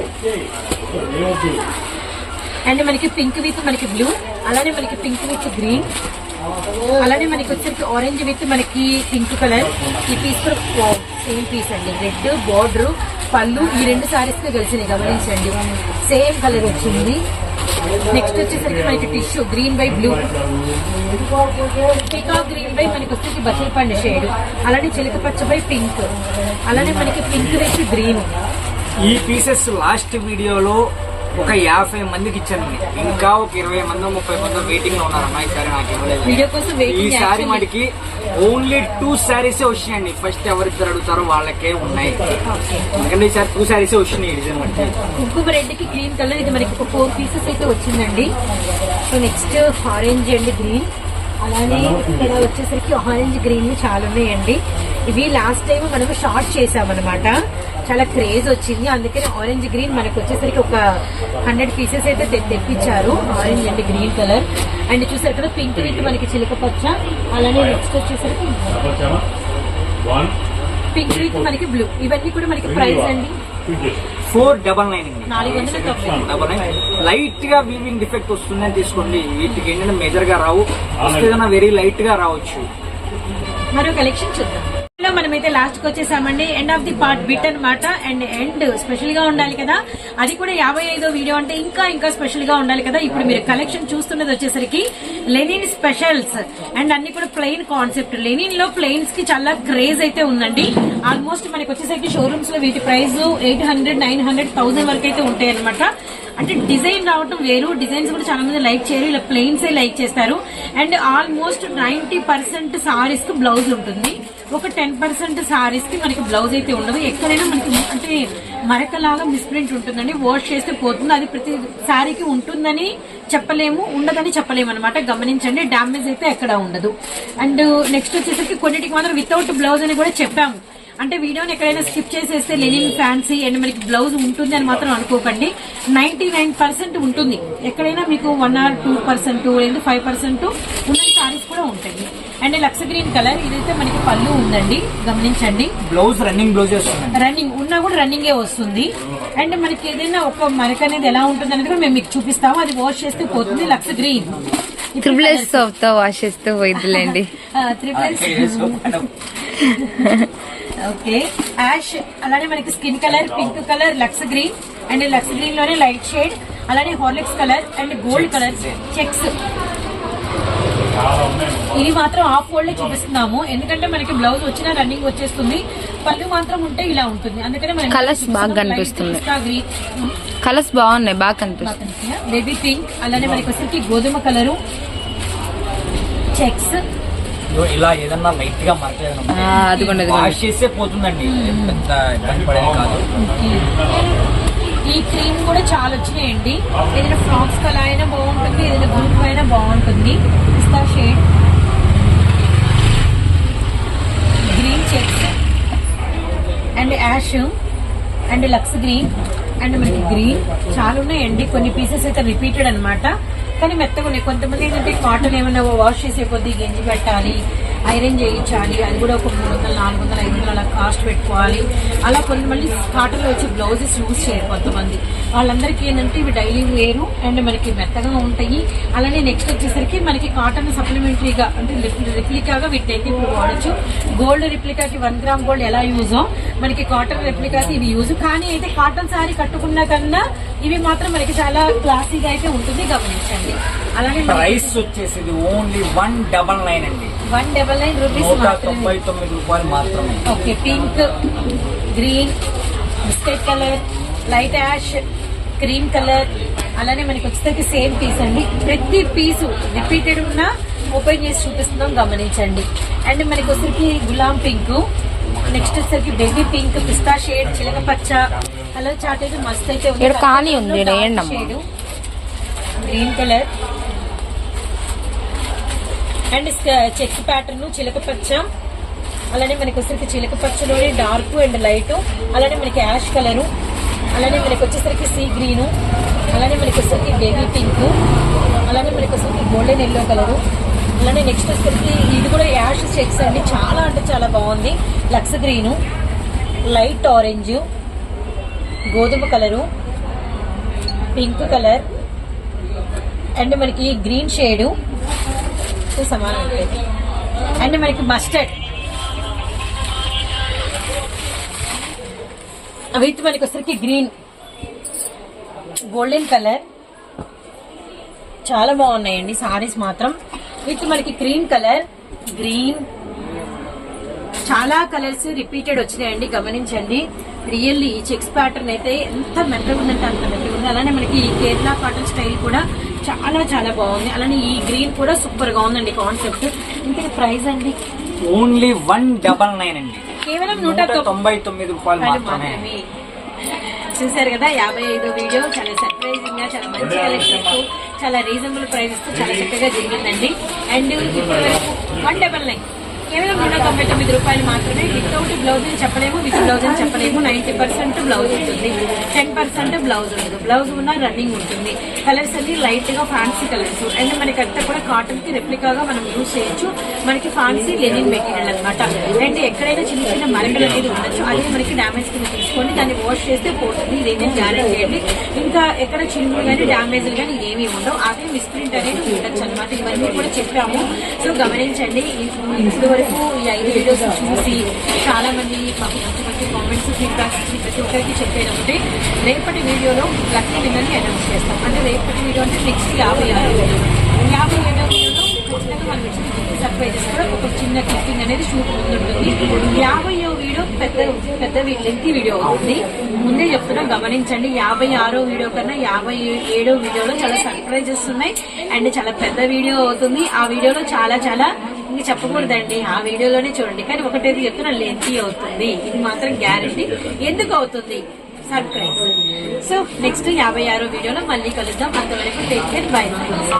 and మనకి పింక్ విత్ మనకి బ్లూ అలానే మనకి పింక్ విత్ గ్రీన్ అలానే మనకి వచ్చేసి ఆరెంజ్ విత్ మనకి పింక్ కలర్. ఈ పీస్ కూడా సేమ్ పీస్ అండి. రెడ్ బార్డర్ పళ్ళు ఈ రెండు సారీస్ కలిసినాయి గమనించండి. సేమ్ కలర్ వచ్చింది. నెక్స్ట్ వచ్చేసరికి మనకి tissue green by blue peacock green by మనకి వచ్చేసి బచ్చల పండు షేడ్ అలానే చిలక పచ్చ బై పింక్ అలానే మనకి పింక్ విత్ గ్రీన్ ఈ పీసెస్ లాస్ట్ వీడియోలో ఒక యాభై మందికి ఇచ్చాను ఇంకా ఒక ఇరవై మంది ముప్పై మంది వెయిటింగ్లో ఉన్నారన్న ఈసారి నాకు ఇవ్వలేదు ఈసారి. మనకి ఓన్లీ టూ శారీసే వచ్చినాయండి. ఫస్ట్ ఎవరిద్దరు అడుగుతారో వాళ్ళకే ఉన్నాయి. ఎందుకంటే ఈసారి టూ శారీసే వచ్చినాయి డిజైన్ బట్టి కుంకుమ రెడ్కి గ్రీన్ కలర్ ఇది మనకి ఒక ఫోర్ పీసెస్ అయితే వచ్చిందండి. So next orange and green అలానే ఇక్కడ వచ్చేసరికి ఆరెంజ్ గ్రీన్ చాలా ఉన్నాయండి. ఇవి లాస్ట్ టైం మనము షార్ట్ చేసామన్నమాట. చాలా క్రేజ్ వచ్చింది. అందుకని ఆరెంజ్ గ్రీన్ మనకు వచ్చేసరికి ఒక హండ్రెడ్ పీసెస్ అయితే తెప్పించారు. Orange and green colour and చూసారు కదా పింక్ విత్ మనకి చిలక పచ్చ. అలానే నెక్స్ట్ వచ్చేసరికి పింక్ విత్ మనకి బ్లూ ఇవన్నీ కూడా మనకి ప్రైస్ అండి. Four double nine double nine లైట్గా వీవింగ్ డిఫెక్ట్ వస్తుందని తీసుకోండి. వీటికి ఏంటంటే మేజర్గా రావు. వస్తే వెరీ లైట్గా రావచ్చు. మరో కలెక్షన్ చూద్దాం. గా మనమైతే లాస్ట్కి వచ్చేసామండి. End of the part bit అనమాట అండ్ ఎండ్ స్పెషల్గా ఉండాలి కదా. అది కూడా యాభై ఐదో వీడియో అంటే ఇంకా ఇంకా స్పెషల్గా ఉండాలి కదా. ఇప్పుడు మీరు కలెక్షన్ చూస్తున్నది వచ్చేసరికి లెనిన్ స్పెషల్స్ అండ్ అన్ని కూడా ప్లెయిన్ కాన్సెప్ట్ లెనిన్లో ప్లెయిన్స్కి చాలా క్రేజ్ అయితే ఉందండి. ఆల్మోస్ట్ మనకి వచ్చేసరికి షోరూమ్స్లో వీటి price eight hundred nine hundred thousand వరకు అయితే ఉంటాయి అనమాట అంటే డిజైన్ రావటం వేరు. డిజైన్స్ కూడా చాలా మంది లైక్ చేయరు. ఇలా ప్లెయిన్సే లైక్ చేస్తారు. అండ్ ఆల్మోస్ట్ నైన్టీ పర్సెంట్ సారీస్కి బ్లౌజ్ ఉంటుంది. ఒక టెన్ పర్సెంట్ సారీస్కి మనకి బ్లౌజ్ అయితే ఉండదు. ఎక్కడైనా మనకి అంటే మరకలాగా మిస్ప్రింట్ ఉంటుందండి. వాష్ చేస్తే పోతుంది. అది ప్రతి సారీకి ఉంటుందని చెప్పలేము ఉండదని చెప్పలేము అనమాట గమనించండి డ్యామేజ్ అయితే ఎక్కడ ఉండదు. అండ్ నెక్స్ట్ వచ్చేసరికి కొన్నిటికి మాత్రం వితౌట్ బ్లౌజ్ అని కూడా చెప్పాము. అంటే వీడియోని ఎక్కడైనా స్కిప్ చేసేస్తే లెనిన్ ఫ్యాన్సీ అండ్ మనకి బ్లౌజ్ ఉంటుంది అని మాత్రం అనుకోకండి. నైన్టీ నైన్ పర్సెంట్ ఉంటుంది. ఎక్కడైనా మీకు వన్ ఆర్ టూ పర్సెంట్ లేదా ఫైవ్ పర్సెంట్ ఉన్న సారీస్ కూడా ఉంటాయి. అండ్ లక్స్ గ్రీన్ కలర్ ఇదైతే మనకి పళ్ళు ఉందండి. గమనించండి. బ్లౌజ్ రన్నింగ్ బ్లౌజ్ రన్నింగ్ ఉన్నా కూడా రన్నింగే వస్తుంది. అండ్ మనకి ఏదైనా ఒక మరక అనేది ఎలా ఉంటుంది అనేది కూడా మేము మీకు చూపిస్తాము. అది వాష్ చేస్తే పోతుంది లక్స్ గ్రీన్. త్రిబుల్ ఎస్ సోప్తో వాష్ చేస్తే పోయిద్దిలేండి. ఓకే. యాష్ అలానే మనకి skin colour pink colour Lux green. And Lux గ్రీన్లోనే light shade అలానే Horlicks colour and gold colour checks. ఇది మాత్రం ఆఫ్ ఫోల్డ్ చూపిస్తున్నాము. ఎందుకంటే మనకి బ్లౌజ్ వచ్చిన రన్నింగ్ వచ్చేస్తుంది. పళ్ళు మాత్రం ఉంటే ఇలా ఉంటుంది. అందుకనే మనం Colours బాగా కనిపిస్తుంది. కలర్స్ బాగున్నాయి బాగా కనిపిస్తుంది బేబీ పింక్ అలానే మనకి వచ్చేసరికి గోధుమ కలరు. చెక్స్. ఇలా ఏదన్నా లైట్గా మరకలేదు. వాష్ చేస్తే పోతుందండి. పెద్ద ఇబ్బంది పడేది కాదు. ఈ క్రీమ్ కూడా చాలా వచ్చినాయండి. ఏదైనా ఫ్రాక్స్ అలా అయినా బాగుంటుంది ఏదైనా గ్రూప్ అయినా బాగుంటుంది. పిస్తా shade. Green checks. And ash. And Lux green. And మనకి గ్రీన్. చాలా ఉన్నాయండి. కొన్ని పీసెస్ అయితే రిపీటెడ్ అన్నమాట. కానీ మెత్తగా ఉన్నాయి కొంతమంది ఏంటంటే కాటన్ ఏమైనా వాష్ చేసే కొద్దీ గింజి పెట్టాలి ఐరన్ చేయించాలి అది కూడా ఒక మూడు వందలు నాలుగు వందలు ఐదు వందలు అలా కాస్ట్ పెట్టుకోవాలి. అలా కొంతమంది కాటన్లో వచ్చి బ్లౌజెస్ యూజ్ చేయరు కొంతమంది. వాళ్ళందరికీ ఏంటంటే ఇవి డైలీ వేరు అండ్ మనకి మెత్తగా ఉంటాయి. అలానే నెక్స్ట్ వచ్చేసరికి మనకి కాటన్ సప్లిమెంటరీగా అంటే రిప్లికాగా వీటినైతే ఇప్పుడు వాడచ్చు. గోల్డ్ రిప్లికాకి వన్ గ్రామ్ గోల్డ్ ఎలా యూజో? మనకి కాటన్ రెప్లికాకి ఇది యూజ్. కానీ అయితే కాటన్ శారీ కట్టుకున్న కన్నా ఇవి మాత్రం మనకి చాలా క్లాసీగా అయితే ఉంటుంది. గమనించండి. అలానే ప్రైస్ వచ్చేసి ఓన్లీ వన్ డబల్ నైన్ అండి. వన్ డబల్ నైన్ రూపీస్ తొంభై తొమ్మిది రూపాయలు మాత్రమే. Okay pink green biscuit colour light ash cream colour అలానే మనకి వచ్చేసరికి సేమ్ పీస్ అండి. ప్రతి పీసు రిపీటెడ్ ఉన్న ఓపెన్ చేసి చూపిస్తున్నాం గమనించండి. అండ్ మనకి వచ్చేసరికి గులాం పింక్. నెక్స్ట్ వచ్చేసరికి బేబీ పింక్ పిస్తా షేడ్ చిలక పచ్చ. కలర్ చాట్ అయితే మస్త్ అయితే ఉంది. ఖాళీ ఉంది. Shade. Green colour and check pattern చిలక పచ్చ. అలానే మనకి వచ్చేసరికి చిలక పచ్చలోనే డార్క్ అండ్ లైట్ అలానే మనకి యాష్ కలరు అలానే మనకి వచ్చేసరికి సీ గ్రీను అలానే మనకి వచ్చేసరికి బేబీ పింక్ అలానే మనకి వచ్చేసరికి గోల్డెన్ ఎల్లో కలరు అలానే నెక్స్ట్ వచ్చేసరికి ఇది కూడా యాష్ చెక్స్ అండి. చాలా అంటే చాలా బాగుంది. లక్స్ గ్రీను లైట్ ఆరెంజ్ గోధుమ కలరు పింక్ కలర్ అండ్ మనకి గ్రీన్ షేడు. సమానం అండ్. మనకి మస్టర్డ్. విత్ మనకి వచ్చరికి గ్రీన్. Golden colour. చాలా బాగున్నాయండి. సారీస్ మాత్రం. విత్ మనకి క్రీమ్ కలర్ గ్రీన్. చాలా కలర్స్ రిపీటెడ్ వచ్చినాయండి గమనించండి. రియల్లీ ఈ చెక్స్ ప్యాటర్న్ అయితే ఎంత మెత్తగా ఉందంటే అంత మెత్తగా ఉంది. అలానే మనకి ఈ కేరళ కాటన్ స్టైల్ కూడా చాలా చాలా బాగుంది. అలానే ఈ గ్రీన్ కూడా సూపర్గా ఉందండి కాన్సెప్ట్ ఇంకా ప్రైస్ అండి? ఓన్లీ వన్ డబల్ నైన్ అండి. కేవలం నూట తొంభై తొమ్మిది రూపాయలు మాత్రమే. చూసారు కదా యాభై ఐదు వీడియో. చాలా సర్ప్రైజింగ్గా చాలా మంచి కలెక్షన్ చాలా రీజనబుల్ ప్రైజెస్తో చాలా చక్కగా జరిగిందండి. అండ్ ఇప్పుడు వన్ డబల్ నైన్ కేవలం నూట తొంభై తొమ్మిది రూపాయలు మాత్రమే. వితౌట్ బ్లౌజ్ అని చెప్పలేము. విత్ బ్లౌజ్ అని చెప్పలేము. నైన్టీ పర్సెంట్ బ్లౌజ్ ఉంటుంది. టెన్ పర్సెంట్ బ్లౌజ్ ఉండదు. బ్లౌజ్ ఉన్న రన్నింగ్ ఉంటుంది. కలర్స్ అన్ని లైట్గా ఫ్యాన్సీ కలర్స్. అండ్ మనకి అంతా కూడా కాటన్కి రెప్లికాగా మనం యూజ్ చేయొచ్చు. మనకి ఫ్యాన్సీ లెనిన్ మెటీరియల్ అన్నమాట. అండ్ ఎక్కడైనా చిన్న చిన్న మరకలు అనేది ఉండొచ్చు. అది మనకి డామేజ్ కింద తీసుకొని దాన్ని వాష్ చేస్తే పోతుంది. ఇదైతే గ్యారెంటీ అండి. ఇంకా ఎక్కడ చిన్న కానీ డ్యామేజ్లు కానీ ఏమీ ఉండవు. అదే మిస్ప్రింట్ అనేది ఉండొచ్చు అనమాట ఇవన్నీ కూడా చెప్పాము. సో గమనించండి. ఇప్పుడు వరకు ఈ ఐదు వీడియోస్ చూసి చాలా మంది మాకు మంచి మంచి కామెంట్స్ ఫీడ్బ్యాక్స్ ఇచ్చి ప్రతి ఒక్కరికి చెప్పేది ఒకటి. రేపటి వీడియోలో లక్కీ విన్నర్ని అనౌన్స్ చేస్తాం. అంటే రేపటి వీడియో అంటే నెక్స్ట్ యాభై ఆరు యాభై ఏడో వీడియోలో ఖచ్చితంగా మనం ఇచ్చిన సర్ప్రైజెస్ కూడా ఒక చిన్న క్లిప్పింగ్ అనేది షూట్ ముందుంటుంది యాభై వీడియో పెద్ద పెద్ద లెంత్ వీడియో అవుతుంది. ముందే చెప్తున్నా గమనించండి. యాభై ఆరో వీడియో కన్నా యాభై ఏడో వీడియోలో చాలా సర్ప్రైజెస్ ఉన్నాయి. అండ్ చాలా పెద్ద వీడియో అవుతుంది. ఆ వీడియోలో చాలా చాలా ఇంక చెప్పకూడదండి. ఆ వీడియోలోనే చూడండి. కానీ ఒకటేది చెప్తున్నా లెంతీ అవుతుంది. ఇది మాత్రం గ్యారంటీ ఎందుకు అవుతుంది? సర్ప్రైజ్ సో నెక్స్ట్ యాభై ఆరో వీడియోలో మళ్ళీ కలుద్దాం. అంతవరకు టేక్ కేర్ బై